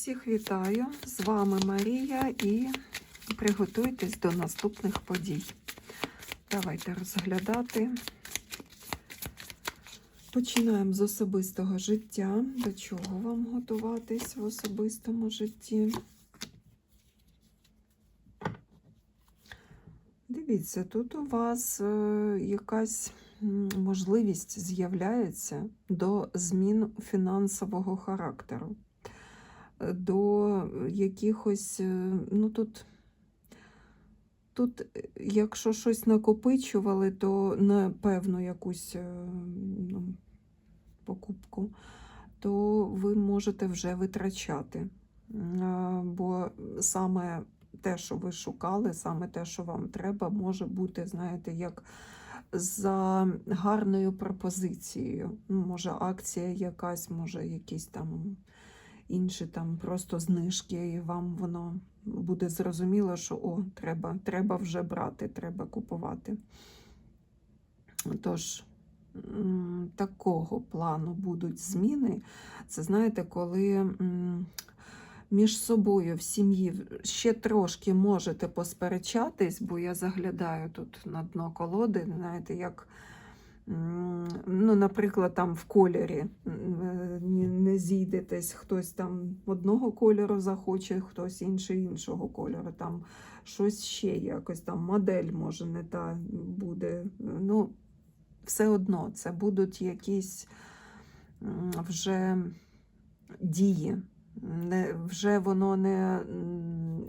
Всіх вітаю! З вами Марія і приготуйтесь до наступних подій. Давайте розглядати. Починаємо з особистого життя. До чого вам готуватись в особистому житті? Дивіться, тут у вас е, якась можливість з'являється до змін фінансового характеру, до якихось, е, ну тут, тут, е, якщо щось накопичували, то на певну якусь е, ну, покупку, то ви можете вже витрачати. Бо саме те, що ви шукали, саме те, що вам треба, може бути, знаєте, як за гарною пропозицією. Може, акція якась, може, якісь там інші там просто знижки, і вам воно буде зрозуміло, що о, треба, треба вже брати, треба купувати. Тож, такого плану будуть зміни. Це знаєте, коли. між собою в сім'ї ще трошки можете посперечатись, бо я заглядаю тут на дно колоди, знаєте, як, ну, наприклад, там в кольорі е, не- зійдетесь, хтось там одного кольору захоче, хтось інший іншого кольору. Там щось ще якось там модель може не та буде. Ну, все одно це будуть якісь вже дії не, вже воно не,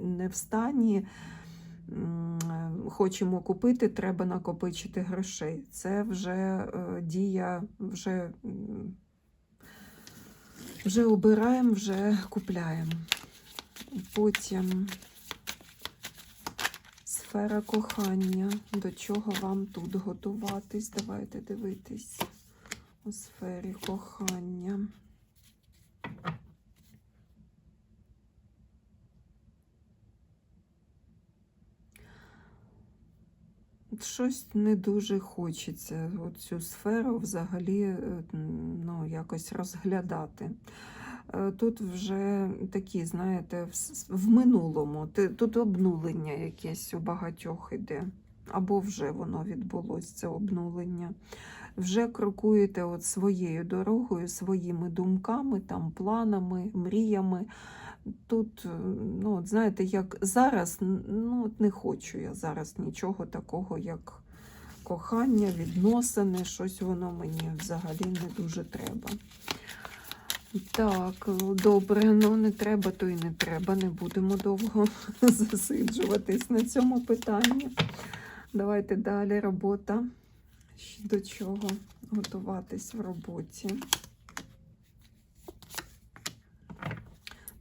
не в стані. Хочемо купити, треба накопичити грошей. Це вже е, дія, вже, вже обираємо, вже купляємо. Потім сфера кохання. До чого вам тут готуватись? Давайте дивитись у сфері кохання. От Щось не дуже хочеться от цю сферу взагалі е, ну, якось розглядати. Е, Тут вже такі, знаєте, в, минулому, тут обнулення якесь у багатьох іде. Або вже воно відбулось, це обнулення. Вже крокуєте от своєю дорогою, своїми думками, там, планами, мріями. Тут, е, ну, от знаєте, як зараз, ну, от не хочу я зараз нічого такого, як кохання, відносини, щось воно мені взагалі не дуже треба. Так, е, добре, ну не треба, то й не треба. Не будемо довго засиджуватись на цьому питанні. Давайте далі робота. До чого готуватись в роботі.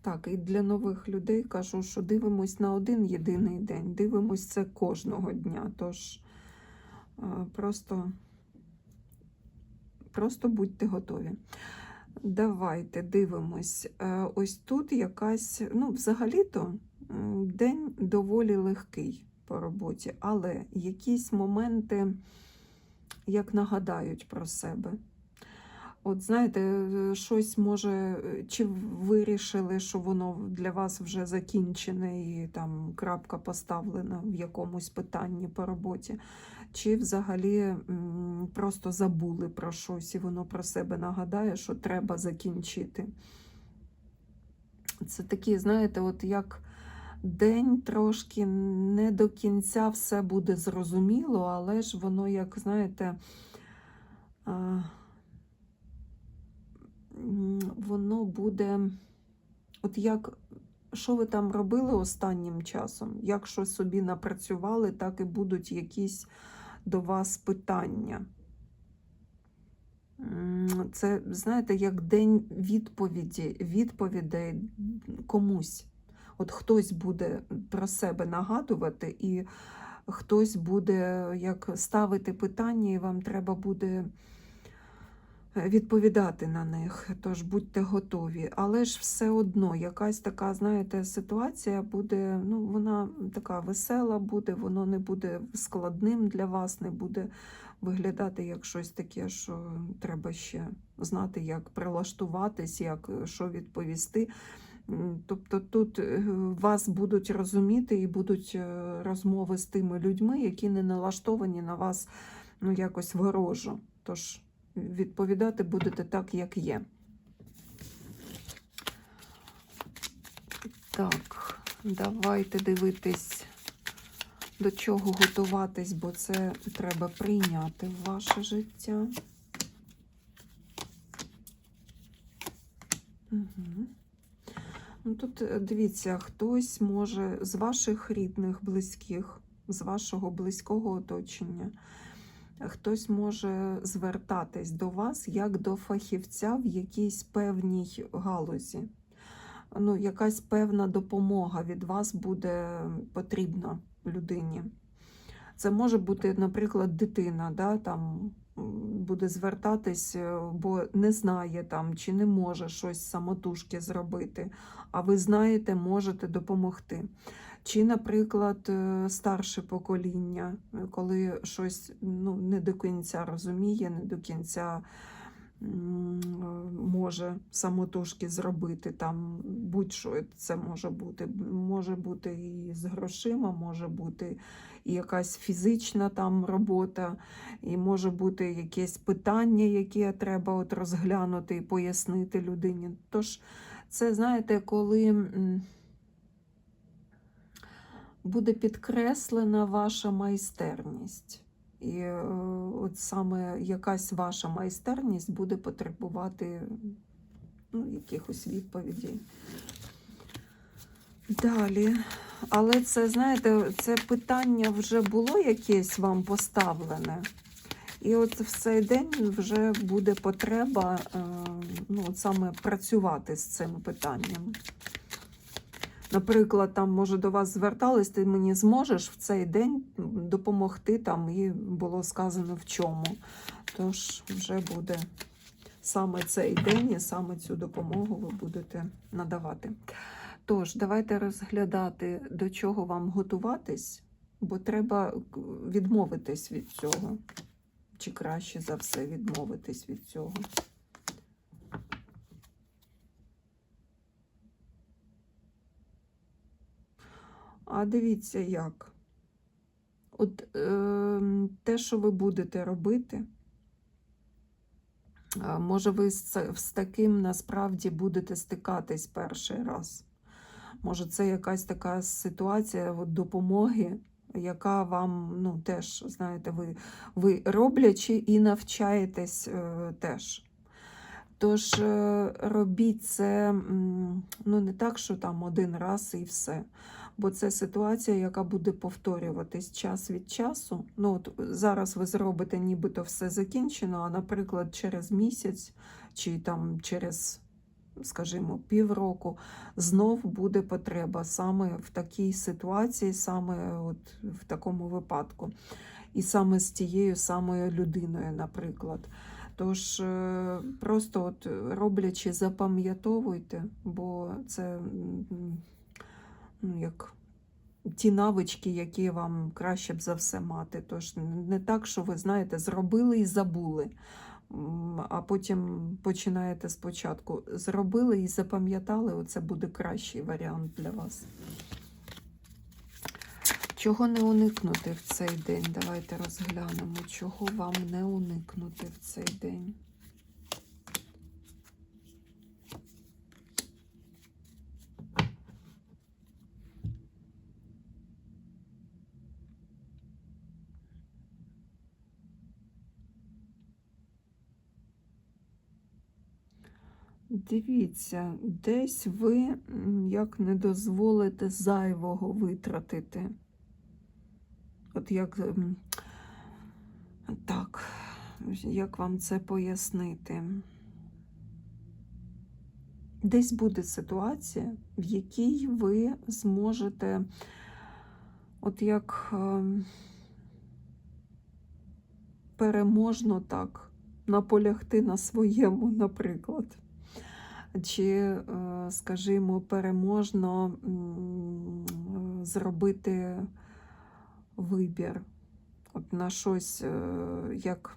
Так, і для нових людей кажу, що дивимось на один єдиний день. Дивимось це кожного дня. Тож е, просто, просто будьте готові. Давайте дивимось. Е, Ось тут якась, ну, взагалі-то день доволі легкий по роботі, але якісь моменти як нагадають про себе. От знаєте, е, щось може, е, чи вирішили, що воно для вас вже закінчене і там крапка поставлена в якомусь питанні по роботі, чи взагалі просто забули про щось, і воно про себе нагадає, що треба закінчити. Це такі, знаєте, от як день трошки не до кінця все буде зрозуміло, але ж воно, як знаєте, воно буде, от як, що ви там робили останнім часом, як що собі напрацювали, так і будуть якісь до вас питання. Це, знаєте, як день відповіді, відповідей комусь. От хтось буде про себе нагадувати, і хтось буде як ставити питання, і вам треба буде відповідати на них. Тож будьте готові. Але ж все одно якась така, знаєте, ситуація буде, ну, вона така весела буде, воно не буде складним для вас, не буде виглядати як щось таке, що треба ще знати, як прилаштуватись, як що відповісти. Тобто тут е, вас будуть розуміти і будуть е, розмови з тими людьми, які не налаштовані на вас ну, якось ворожо. Тож відповідати будете так, як є. Так, давайте дивитись, до чого готуватись, бо це треба прийняти в ваше життя. Угу. Ну, тут е, дивіться, хтось може з ваших рідних, близьких, з вашого близького оточення, хтось може звертатись до вас як до фахівця в якійсь певній галузі. Ну, якась певна допомога від вас буде потрібна людині. Це може бути, наприклад, дитина, да, там буде звертатись, е, бо не знає там чи не може щось самотужки зробити, а ви знаєте, можете допомогти. Чи, наприклад, е, старше покоління, е, коли щось ну, не до кінця розуміє, не до кінця е, може самотужки зробити, там будь-що це може бути. Може бути і з грошима, може бути і якась фізична там робота, і може бути якесь питання, яке треба от розглянути і пояснити людині. Тож, це знаєте, коли буде підкреслена ваша майстерність. І е, от саме якась ваша майстерність буде потребувати ну, якихось відповідей. Далі. Але це, знаєте, це питання вже було якесь вам поставлене. І от в цей день вже буде потреба е, ну, от саме працювати з цим питанням. Наприклад, там, може, до вас звертались, ти мені зможеш в цей день допомогти, там і було сказано в чому. Тож вже буде саме цей день і саме цю допомогу ви будете надавати. Тож, давайте розглядати, до чого вам готуватись, бо треба відмовитись від цього. Чи краще за все відмовитись від цього. А дивіться як. От е, те, що ви будете робити, може, ви з, з таким насправді будете стикатись перший раз. Може, це якась така ситуація от, допомоги, яка вам ну, теж, знаєте, ви, ви роблячи і навчаєтесь е, теж. Тож е, робіть це ну, не так, що там один раз і все. Бо це ситуація, яка буде повторюватись час від часу. Ну, от зараз ви зробите, нібито все закінчено, а, наприклад, через місяць чи там через, скажімо, півроку знов буде потреба саме в такій ситуації, саме от в такому випадку. І саме з тією самою людиною, наприклад. Тож е, просто от роблячи, запам'ятовуйте, бо це ну, як ті навички, які вам краще б за все мати. Тож не так, що ви знаєте, зробили і забули, а потім починаєте спочатку. Зробили і запам'ятали, оце буде кращий варіант для вас. Чого не уникнути в цей день? Давайте розглянемо, чого вам не уникнути в цей день. Дивіться, десь ви як не дозволите зайвого витратити. От як так, як вам це пояснити? Десь буде ситуація, в якій ви зможете, от як ем, переможно так наполягти на своєму, наприклад. Чи, е, скажімо, переможно зробити вибір от на щось, е, як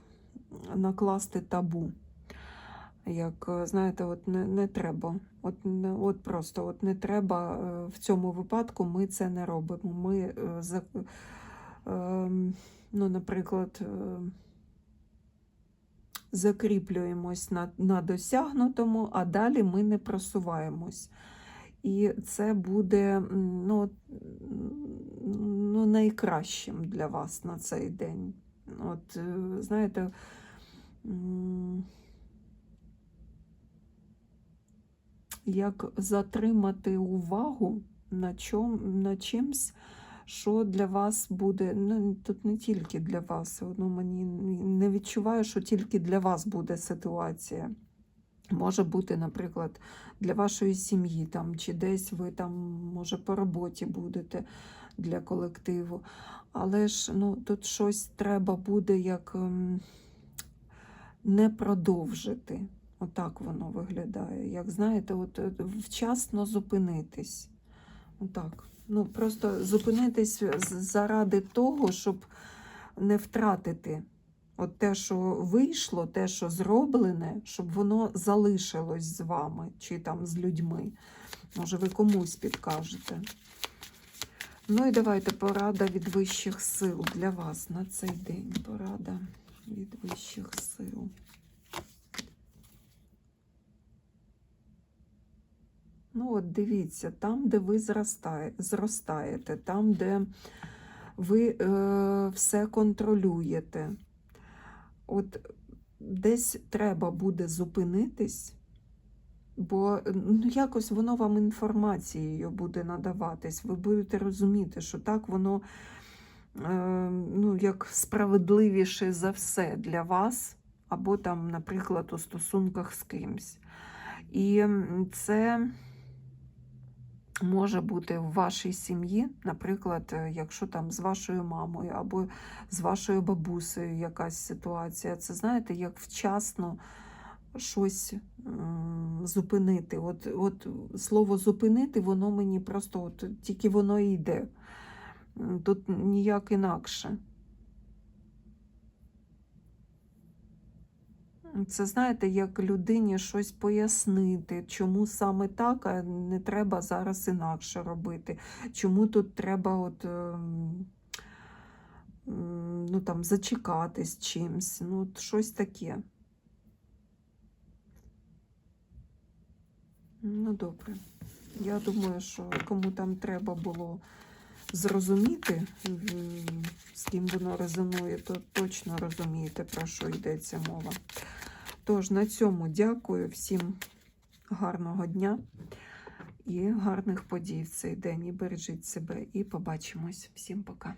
накласти табу. Як е, знаєте, от не, не треба. От, от просто от не треба в цьому випадку ми це не робимо. Ми, ем, ну, наприклад, закріплюємось на, на досягнутому, а далі ми не просуваємось. І це буде ну, ну, найкращим для вас на цей день. От, е, знаєте, як затримати увагу на, чом, на чимсь, що для вас буде, ну тут не тільки для вас, ну, мені відчуваю, що тільки для вас буде ситуація. Може бути, наприклад, для вашої сім'ї, там, чи десь ви там, може, по роботі будете для колективу. Але ж ну, тут щось треба буде як ем, не продовжити. Отак воно виглядає. Як знаєте, от е, вчасно зупинитись. Отак. Ну, просто зупинитись заради того, щоб не втратити от те, що вийшло, те, що зроблене, щоб воно залишилось з вами чи там з людьми. Може, ви комусь підкажете. Ну і давайте порада від вищих сил для вас на цей день. Порада від вищих сил. Ну, от дивіться, там, де ви зростає, зростаєте, там, де ви е, все контролюєте. От десь треба буде зупинитись, бо ну, якось воно вам інформацією буде надаватись. Ви будете розуміти, що так воно е, ну, як справедливіше за все для вас, або там, наприклад, у стосунках з кимсь. І це може бути в вашій сім'ї, наприклад, е, якщо там з вашою мамою або з вашою бабусею якась ситуація. Це знаєте, як вчасно щось зупинити. От, от слово зупинити, воно мені просто от, тільки воно йде. Тут ніяк інакше. Це знаєте, як людині щось пояснити, чому саме так, а не треба зараз інакше робити. Чому тут треба от, ем, ну, там, зачекатись чимсь, ну, от щось таке. Ну, добре. Я думаю, що кому там треба було зрозуміти, з ким воно резонує, то точно розумієте, про що йдеться мова. Тож на цьому дякую всім гарного дня і гарних подій в цей день. І бережіть себе. І побачимось. Всім пока.